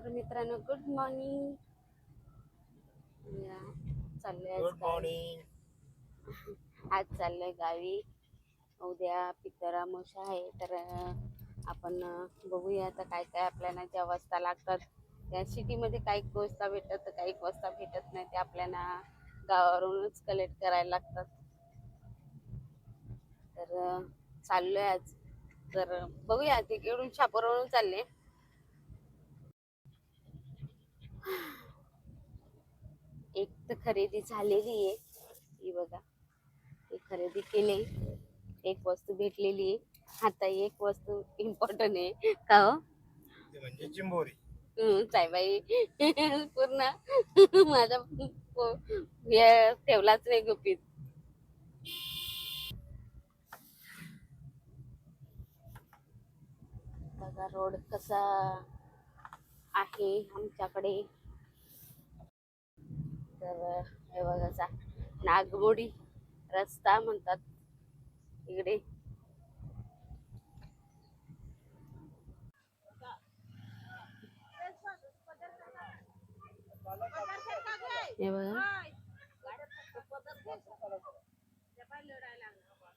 तर मित्रांनो good morning चाललोय आज गुड गावी. मॉर्निंग आज चाललोय गावी. उद्या पितरामोशा आहे तर अं, आपण अं, बघूया आता काय काय आपल्याला ज्या वस्ता लागतात. त्या सिटीमध्ये काही वस्ता भेटतात तर काही वस्ता भेटत नाही ते आपल्याला गावावरूनच कलेक्ट करायला लागतात. तर अं, चाललोय आज. तर अं, बघूया तिकडून शापूरवरून चालले एक तर खरेदी झालेली आहे. ही बघा. एक खरेदी केली. एक वस्तू भेटलेली आहे. आता एक वस्तू इम्पॉर्टंट आहे. का हो? म्हणजे चिंबोरी. साईबाई. पूर्ण. माझा ठेवलाच नाही गुपित. बघा रोड कसा आहे आमच्याकडे. तर हे बघाचा नागमोडी रस्ता म्हणतात इकडे. हे बघा.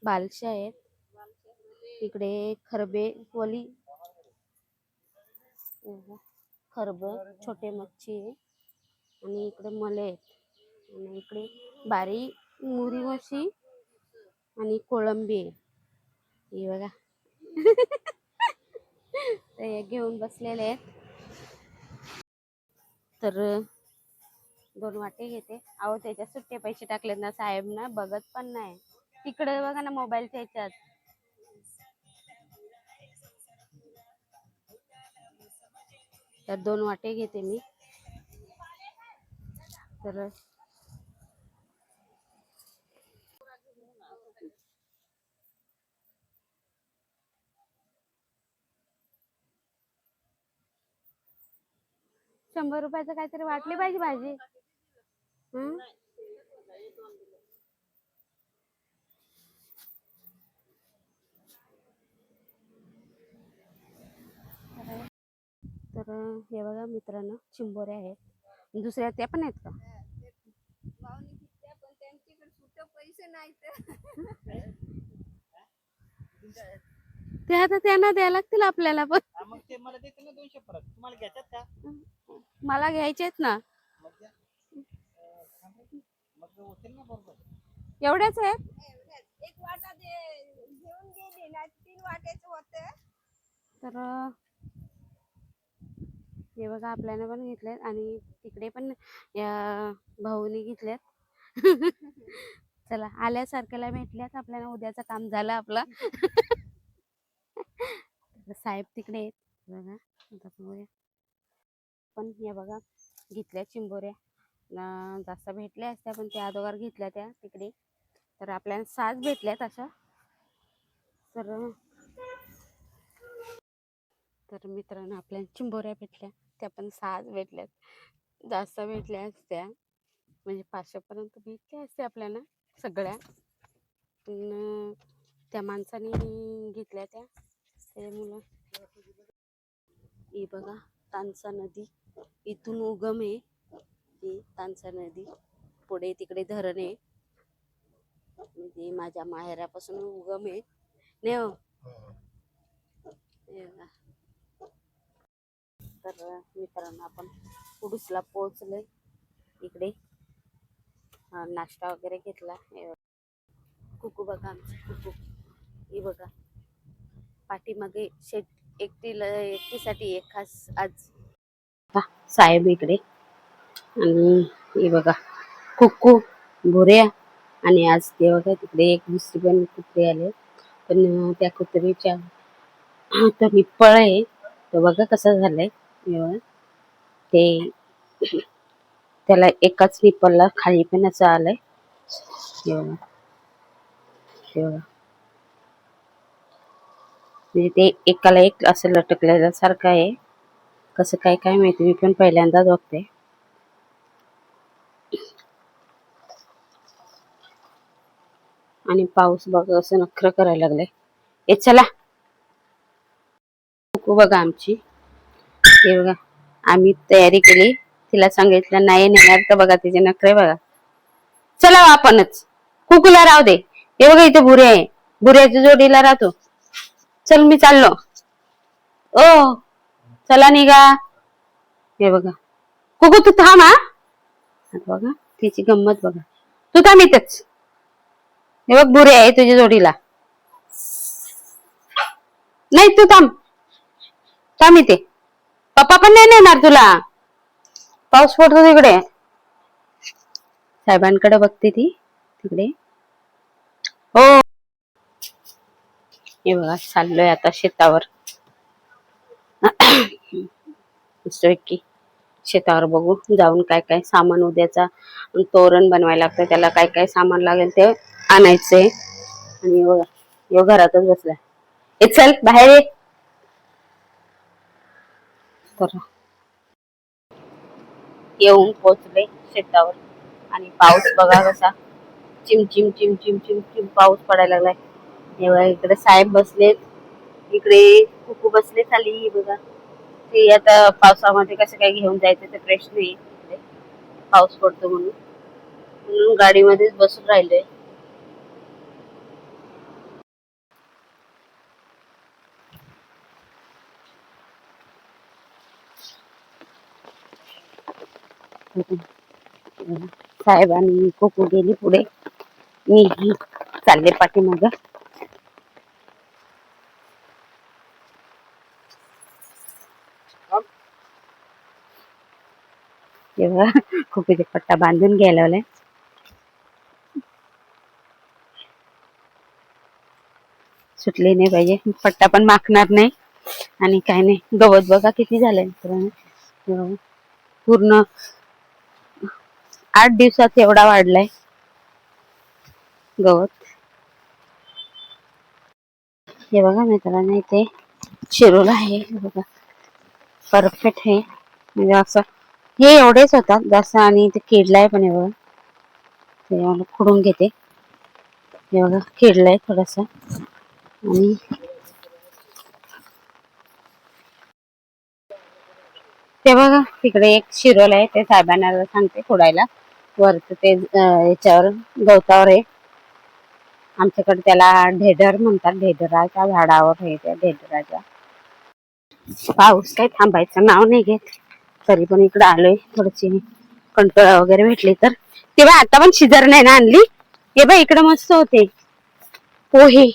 बालशा आहेत. इकडे खरबे वली खरब छोटे मच्छी. आणि इकडे मले आहेत. आणि इकडे बारी मुरी मच्छी आणि कोळंबी आहे. हे बघा. तर हे घेऊन बसलेले आहेत. तर दोन वाटे घेते. अहो त्याच्यात सुट्टे पैसे टाकलेत ना साहेब ना बघत पण नाही. तिकडे बघा ना मोबाईलच्या ह्याच्यात तर दोन वाटे घेते मी. तर शंभर रुपयाचं काहीतरी वाटली पाहिजे भाजी. हं? तर हे बघा मित्रांनो चिंबोऱ्या आहेत. दुसऱ्या त्या पण आहेत का? ते आता त्यांना द्यायला लागतील आपल्याला पण. हा, मग ते मला देते ना दोनशे परत. तुम्हाला घ्यायच्यात का? मला घ्यायचे आहेत ना. मग द्या. अं, थांबा की. मग होतील ना बरोबर. एवढ्याच आहेत? एक वाटा दे घेऊन गेली ना तीन वाट्याचे होते. तर हे बघा आपल्याला पण घेतलेत आणि तिकडे पण या भाऊनी घेतल्यात चला आल्यासारख्याला भेटल्यात. आपल्याला उद्याचं काम झालं आपलं. साहेब तिकडे आहेत. बघा बघूया पण या बघा घेतल्या चिंबोऱ्या. जास्त भेटल्या असत्या पण त्या अगोदर घेतल्या त्या तिकडे. तर आपल्याला साज भेटल्यात अशा. तर तर मित्रांनो आपल्याला चिंबोऱ्या भेटल्या. त्या पण सहाच भेटल्यात. जास्त भेटल्या असत्या. म्हणजे पाचशेपर्यंत भेटल्या असत्या आपल्याला सगळ्या. पण त्या माणसाने घेतल्या त्या. त्याच्यामुळं ही बघा तानसा नदी. इथून उगम आहे. ही तानसा नदी. पुढे तिकडे धरण आहे. म्हणजे माझ्या माहेरापासून उगम आहे. नाही हो? बघा. तर मित्रांनो आपण कुडूसला पोहोचलोय. इकडे. नाश्ता वगैरे घेतला. कुकू बघा आमची कुकू. ही बघा. पाठीमागे शेट एकटीला एकटीसाठी एक खास आज. साहेब इकडे. आणि हे बघा कुक्कू भुऱ्या आणि आज ते बघा तिकडे एक दुसरी पण कुत्रे आले. पण त्या कुत्रीच्या तो निप्पळ आहे. तो बघा कसा झालाय. ते त्याला एकाच निप्पलला खाली पण असं आलंय. तेव्हा म्हणजे ते एकाला एक असं लटकलेल्या सारखं आहे. कसं काय काय माहिती मी पण पहिल्यांदाच बघते. आणि पाऊस बघा असं नखरं करायला लागले ए चला. कुकू बघा आमची. हे बघा आम्ही तयारी केली. तिला सांगितलं नाही नेणार तर बघा तिचे नखरे बघा. चला हो आपणच. कुकूला राहू दे. हे बघा इथे भुरे आहे. भुऱ्याच्या जोडीला राहतो. चल मी चाललो. ओ चला निघा. हे बघा. कुकू तू थांब हा. आता बघा तिची गंमत बघा. तू थांब इथेच. हे बघ बुरे आहे तुझ्या जोडीला. नाही तू थांब. थांब इथे. पप्पा पण नाही नेणार तुला. पाऊस पडतो तिकडे. साहेबांकडे बघते ती. तिकडे. हो. हे बघा चाललोय आता शेतावर. की शेतावर बघू जाऊन काय काय सामान उद्याचा तोरण बनवायला लागतं त्याला काय काय सामान लागेल ते आणायचंय. आणि बघा यो घरातच बसलाय. ए चल बाहेर ये. तर येऊन पोचले शेतावर. आणि पाऊस बघा कसा. चिम चिम चिम चिम चिम चिम पाऊस पडायला लागलाय. तेव्हा इकडे साहेब बसलेत. इकडे कुकू बसले खाली बघा. ते आता पावसामध्ये कसं काय घेऊन जायचं ते प्रश्न आहे पाऊस पडतो म्हणून. म्हणून गाडीमध्येच बसून राहिलोय. साहेब आणि कोकू गेली पुढे. मी चालले पाठीमाग. तेव्हा कोकोचे पट्टा बांधून घ्यायला लावलाय सुटली नाही पाहिजे. पट्टा पण माखणार नाही. आणि काय नाही. गवत बघा किती झालंय. मित्रांनो. पूर्ण आठ दिवसात एवढा वाढलाय गवत. हे बघा मित्रांनो इथे शिरोला आहे. बघा. परफेक्ट आहे. म्हणजे असं हे एवढेच होतात. जास्त आणि ते किडलाय पण हे बघा. ते खुडून घेते. हे बघा किडलाय थोडासा. आणि ते बघा तिकडे एक शिरोल आहे. ते साहेबांना सांगते फोडायला वरच ते याच्यावर गवतावर आहे. आमच्याकडे त्याला ढेडर म्हणतात. ढेडराच्या झाडावर आहे त्या ढेडराच्या पाऊस काही थांबायचं नाव नाही घेत. तरी पण इकडे आलोय थोडीशी कंटोळा वगैरे भेटली तर. तेव्हा आता पण शिजर नाही ना आणली. हे बा इकडे मस्त होते. पोहे.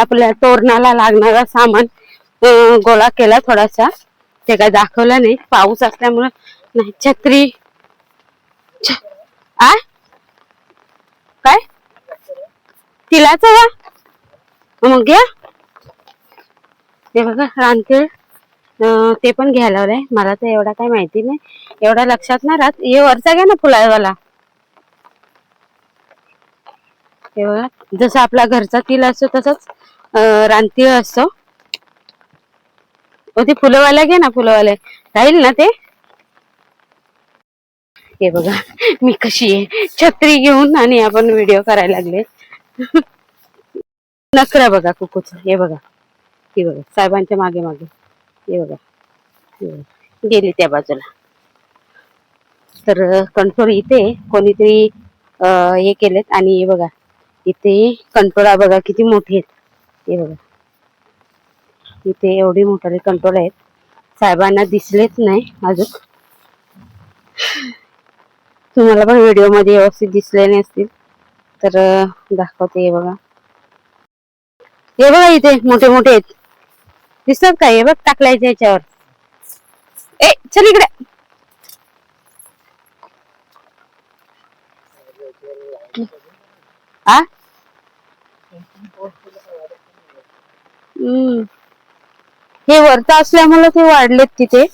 आपल्या तोरणाला लागणारा सामान गोळा केला थोडासा. ते काय दाखवला नाही. पाऊस असल्यामुळं नाही छत्री. आ? काय? तिलाच का मग घ्या. ते बघा रानखेळ. ते पण घ्यायला लावलंय. मला तर एवढा काही माहिती नाही. एवढा लक्षात नाही राहत. हे वरचा घ्या ना फुलावाला. हे बघा जसं आपला घरचा तिल असतो तसंच रानतीळ असतो. हो, ते फुलवाला घे ना फुलवाले. राहील ना ते? हे बघा मी कशी आहे. छत्री घेऊन आणि आपण व्हिडिओ करायला लागले. नकरा बघा कुकूच. हे बघा. हे बघा साहेबांच्या मागे मागे. हे बघा. गेली त्या बाजूला. तर कंट्रोल इथे कोणीतरी हे केलेत आणि हे बघा इथे कंट्रोला बघा किती मोठी आहेत. हे बघा. इथे एवढी मोठाले कंट्रोल आहेत. साहेबांना दिसलेच नाही अजून. तुम्हाला पण व्हिडिओमध्ये व्यवस्थित दिसले नाही असतील तर दाखवते हे बघा. हे बघा इथे मोठे मोठे आहेत. दिसत काय हे बघ टाकलायचं याच्यावर. ए चल इकडे. हम्म. हे वरचं असल्यामुळे ते वाढलेत तिथे.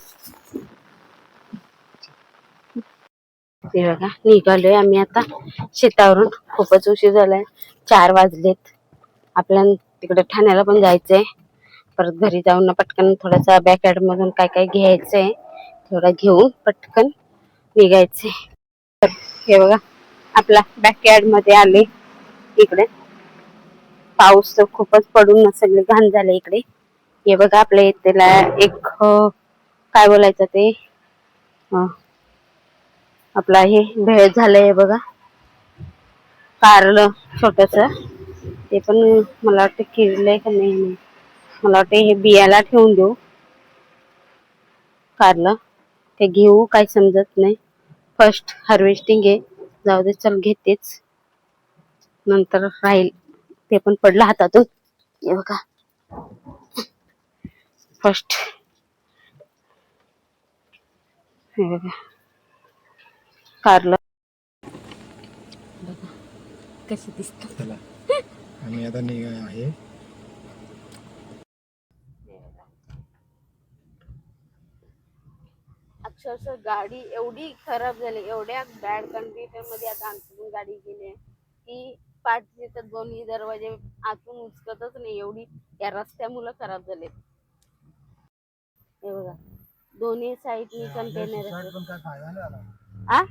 हे बघा निघालोय आम्ही आता. शेतावरून खूपच उशीर झालाय. चार वाजलेत. आपल्या तिकडे ठाण्याला पण जायचंय. परत घरी जाऊन ना पटकन थोडासा बॅकयार्ड मधून काय काय घ्यायचंय थोडा घेऊन पटकन निघायचंय. तर हे बघा आपला बॅकयार्डमध्ये आले इकडे. पाऊस तर खूपच पडून सगळे घाण झाले इकडे. हे बघा आपल्या इथेला एक काय बोलायचं ते? आपला हे भेळ झालंय बघा. कारलं छोटस. ते पण मला वाटतं किरलंय का नाही. मला वाटतं हे बियाला ठेवून देऊ. कारलं. ते घेऊ काय समजत नाही. फर्स्ट हार्वेस्टिंग आहे. जाऊ दे चल घेतेच. नंतर राहील. ते पण पडलं हातातून. हे बघा. फर्स्ट हे बघा. कारलं. बघा. कशी दिसत चला. आम्ही आता निघा आहे. अक्षरशः गाडी एवढी खराब झाली एवढ्या बॅड कंडिशनमध्ये आता आमच्याकडून गाडी गेली. की पाठचे तर दोन्ही दरवाजे आतून उचकतच नाही एवढी या रस्त्यामुळे खराब झाले हे बघा दोन्ही साईडनी कंटेनर आ.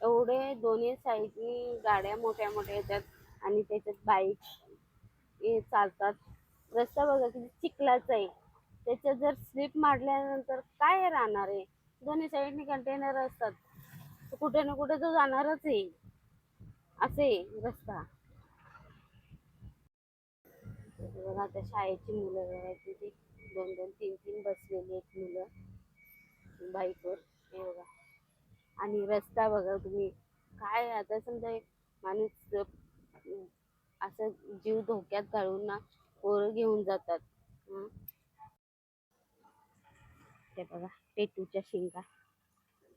एवढे दोन्ही साईडनी गाड्या मोठ्या मोठ्या येतात आणि त्याच्यात बाईक चालतात. रस्ता बघा किती चिखलाचा आहे. त्याच्यात जर स्लिप मारल्यानंतर काय राहणार आहे? दोन्ही साईडने कंटेनर असतात. तर कुठे ना कुठे तो जाणारच आहे. असे रस्ता. बघा आता शाळेची मुलं बघा तिथे दोन दोन तीन तीन बसलेली आहेत मुलं. बाईकवर. हे बघा. आणि रस्ता बघा तुम्ही. काय आता समजा एक माणूस असं जीव धोक्यात घालून ना पोरं घेऊन जातात. ते बघा टेटूच्या शेंगा.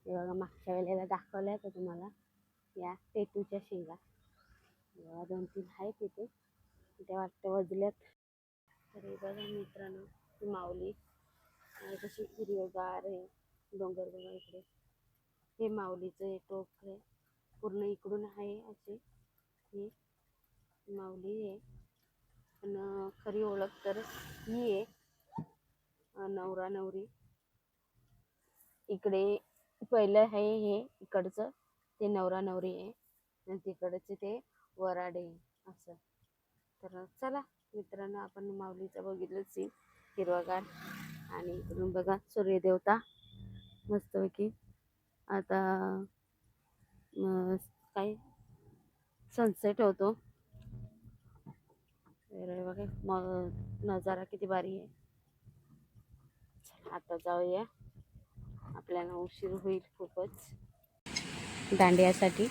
हे बघा मागच्या वेळेला दाखवल्या होत्या तुम्हाला. या पेटूच्या शेंगा. बघा दोन तीन आहेत तिथे त्या वाटतं वजल्यात. तर हे बघा मित्रांनो ती माऊली. आणि कशी हिरवगार आहे. डोंगर बघा इकडे. हे माऊलीचं हे टोक आहे. पूर्ण इकडून आहे असे. ही माऊली आहे. पण खरी ओळख तर ही आहे. नवरा नवरी. इकडे पहिलं आहे हे इकडचं ते नवरा नवरी आहे. आणि तिकडचे ते वराडे असं. तर चला मित्रांनो आपण माऊलीचं बघितलं सीन हिरवागार. आणि इकडून बघा सूर्यदेवता. मस्तपैकी. आता काय? सनसेट होतो. तर बघा. मग नजारा किती भारी आहे. आता जाऊया. आपल्याला उशीर होईल खूपच. दांडियासाठी.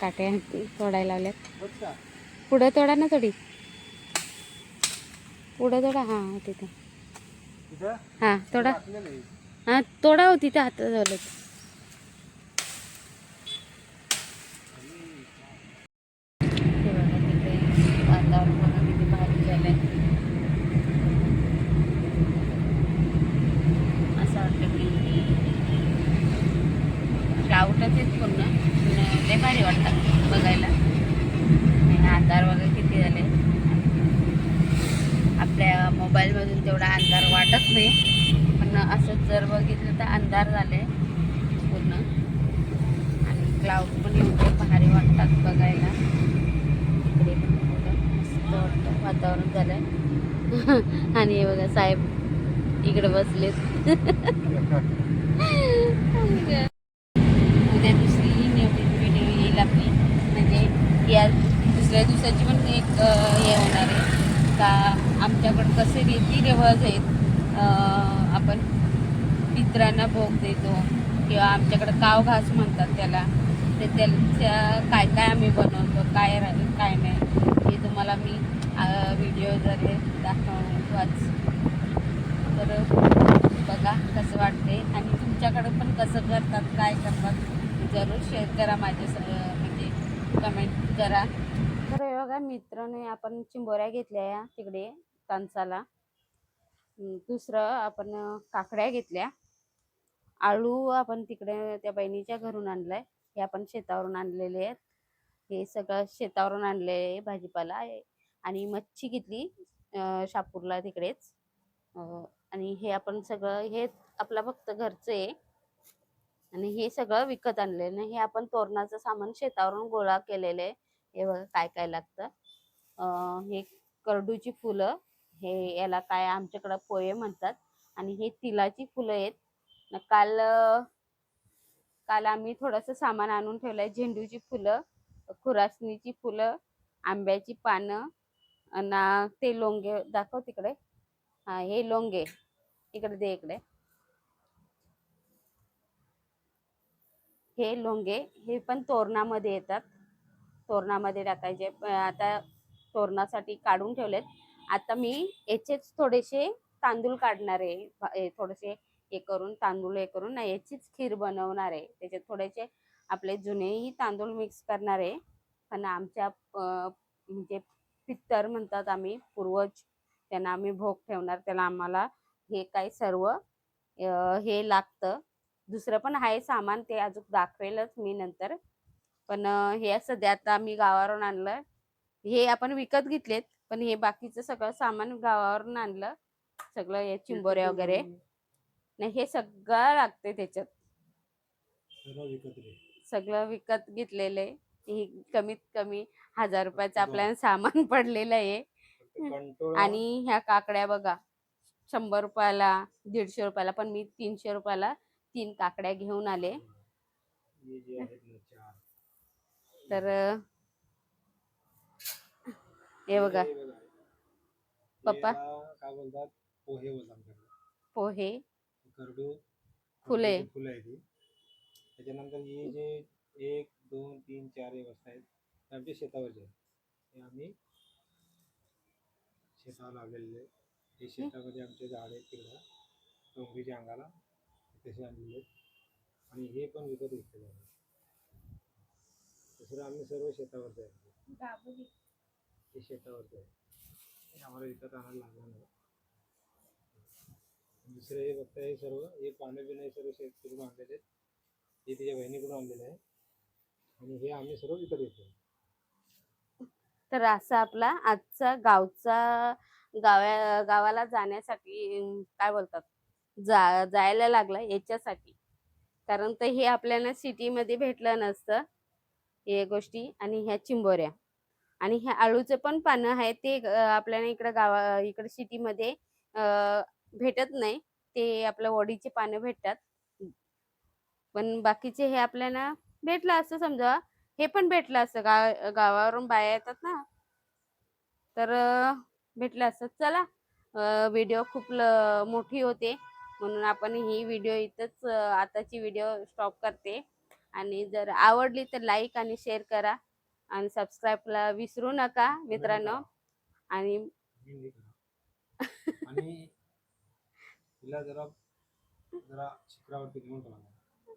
काट्या तोडायला लावल्यात? पुढं तोडा ना थोडी. पुढं तोडा. हां तिथे. हां तोडा. हां तोडा हो तिथे हात झालं हे बघा तिथे वातावरण बघा किती भारी झालंय असं वाटतं की क्लाउडच आहेत पूर्ण पण लय भारी वाटतात बघायला आणि अंधार वगैरे किती झाले आपल्या मोबाईलमधून तेवढा अंधार वाटत असं जर बघितलं तर अंधार झालं आहे पूर्ण. आणि क्लाउड पण एवढे भारी वाटतात बघायला. इकडे पण मस्त वाटतं. वातावरण झालं आहे आणि हे बघा साहेब इकडे बसलेत. उद्या दुसरी नवीन व्हिडिओ येईल आपली. म्हणजे या दुसऱ्या दिवसाची पण एक हे होणार आहे. का आमच्याकडं कसे रीती रिवाज आहेत कुत्र्यांना भोग देतो किंवा आमच्याकडं काव घास म्हणतात त्याला. ते त्याच्या काय काय आम्ही बनवतो काय रा- काय नाही हे तुम्हाला मी व्हिडिओद्वारे दाखवच तर बघा कसं वाटते आणि तुमच्याकडं पण कसं करतात काय करतात जरूर शेअर करा माझ्या म्हणजे कमेंट करा. तर बघा मित्राने आपण चिंबोऱ्या घेतल्या या तिकडे तांचाला दुसरं आपण काकड्या घेतल्या. आळू आपण तिकडे त्या बहिणीच्या घरून आणलाय. हे आपण शेतावरून आणलेले आहेत. हे सगळं शेतावरून आणले आहे भाजीपाला आहे. आणि मच्छी घेतली शापूरला तिकडेच. आणि हे आपण सगळं हे आपला फक्त घरचं आहे. आणि हे सगळं विकत आणलेलं हे आपण तोरणाचं सामान शेतावरून गोळा केलेलं आहे. हे बघा काय काय लागतं. हे करडूची फुलं हे याला काय आमच्याकडं पोहे म्हणतात. आणि हे तिलाची फुलं आहेत. काल काल आम्ही थोडंसं सामान आणून ठेवलंय झेंडूची फुलं खुरासणीची फुलं आंब्याची पानं आणि ते लोंगे दाखव तिकडे. हा हे लोंगे. इकडे दे इकडे. हे लोंगे हे पण तोरणामध्ये येतात. तोरणामध्ये टाकायचे. आता तोरणासाठी काढून ठेवलेत. आता मी याचेच थोडेसे तांदूळ काढणार आहे. हे थोडेसे हे करून तांदूळ हे करून ना याचीच खीर बनवणार आहे. त्याच्यात थोडेसे आपले जुनेही तांदूळ मिक्स करणार आहे. पण आमच्या म्हणजे पित्तर म्हणतात आम्ही पूर्वज त्यांना आम्ही भोग ठेवणार. त्याला आम्हाला हे काय सर्व हे लागतं. दुसरं पण आहे सामान ते अजून दाखवेलच मी नंतर. पण हे सध्या आता मी गावावरून आणलं. हे आपण विकत घेतलेत पण हे बाकीचं सगळं सामान गावावरून आणलं. सगळं हे चिंबोरे वगैरे. नाही हे सगळं लागते त्याच्यात. सगळं विकत घेतलेले हे कमीत कमी हजार रुपयाचं आपल्याला सामान पडलेलं आहे. आणि ह्या काकड्या बघा शंभर रुपयाला दीडशे रुपयाला पण मी तीनशे रुपयाला तीन काकड्या घेऊन आले. तर हे बघा. पप्पा. पोहे. करडू फुले. करडूची फुलं आहे ती त्याच्यानंतर हे जे एक दोन तीन चार हे वस्ता आहेत ते आमच्या शेतावरचे आहेत. हे आम्ही शेतावर लावलेले आहेत. हे शेतामध्ये आमचे झाड आहेत तिकडं. डोंगरीच्या अंगाला तसे आणलेले आहेत. आणि हे पण विकत घेतलेले आहे दुसरं आम्ही सर्व शेतावरचे आहे हे शेतावरचे आहे हे आम्हाला विकत आणायला लागलं नाही. दुसरे हे बघता हे सर्व हे पानं बिनं हे सर्व शेतकरी आणलेले आहेत. हे तिच्या बहिणीकडून आणलेलं आहे. आणि हे आम्ही सर्व विकत घेतो तर असा आपला आजचा गावचा गाव्या गावाला जाण्यासाठी काय बोलतात? जा जायला लागला याच्यासाठी. कारण तर हे आपल्याला सिटीमध्ये भेटलं नसतं हे गोष्टी. आणि ह्या चिंबोऱ्या. आणि ह्या आळूचे पण पानं आहेत ते आपल्याला इकडं गावा इकडं सिटीमध्ये भेटत नाही. ते आपल्या वडीचे पानं भेटतात. पण बाकीचे हे आपल्याला भेटलं असं समजा हे पण भेटलं असतं गाव गावावरून बाया येतात ना. तर भेटलं असतं चला व्हिडिओ खूप मोठी होते. म्हणून आपण ही व्हिडिओ इथंच आताची व्हिडिओ स्टॉप करते. आणि जर आवडली तर लाईक आणि शेअर करा. आणि सबस्क्राईबला विसरू नका मित्रांनो. आणि तिला जरा जरा शिखरावरती घेऊन ठेवा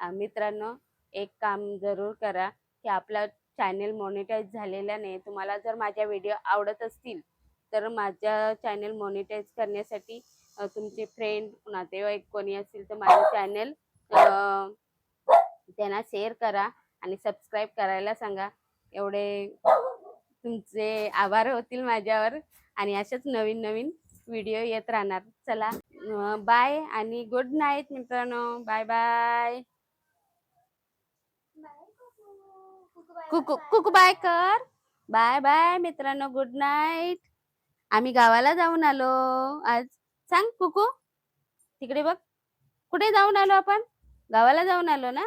अं, मित्रांनो एक काम जरूर करा की आपला चॅनेल मॉनिटाईज झालेला नाही. तुम्हाला जर माझ्या व्हिडिओ आवडत असतील तर माझ्या चॅनेल मॉनिटाईज करण्यासाठी अं, तुमचे फ्रेंड नातेवाईक कोणी असतील तर माझं चॅनेल त्यांना शेअर करा आणि सबस्क्राईब करायला सांगा. एवढे तुमचे आभार होतील माझ्यावर आणि अशाच नवीन नवीन व्हिडिओ येत राहणार. चला. बाय आणि गुड नाईट मित्रांनो. बाय बाय कुकू कुकू बाय कर. बाय बाय मित्रांनो गुड नाईट आम्ही गावाला जाऊन आलो. आज सांग कुकू. तिकडे बघ. कुठे जाऊन आलो आपण? गावाला जाऊन आलो ना?